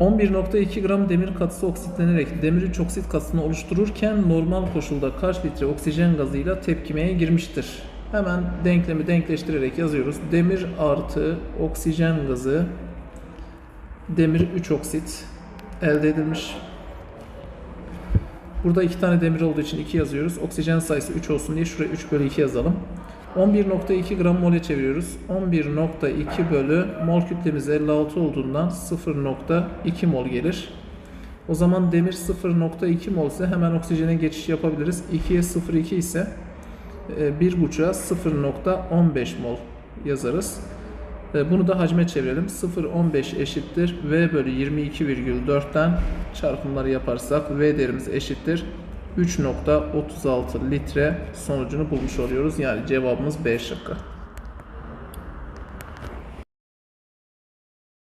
11.2 gram demir katısı oksitlenerek demir 3 oksit katısını oluştururken normal koşulda kaç litre oksijen gazıyla tepkimeye girmiştir? Hemen denklemi denkleştirerek yazıyoruz. Demir artı oksijen gazı demir 3 oksit elde edilmiş. Burada iki tane demir olduğu için 2 yazıyoruz. Oksijen sayısı 3 olsun diye şuraya 3 bölü 2 yazalım. 11.2 gram mole çeviriyoruz. 11.2 bölü mol kütlemiz 56 olduğundan 0.2 mol gelir. O zaman demir 0.2 mol ise hemen oksijene geçiş yapabiliriz. 2'ye 0.2 ise 1.5'a 0.15 mol yazarız. E, Bunu da hacme çevirelim. 0.15 eşittir V bölü 22,4'ten çarpımları yaparsak V değerimiz eşittir. 3.36 litre sonucunu bulmuş oluyoruz. Yani cevabımız B şıkkı.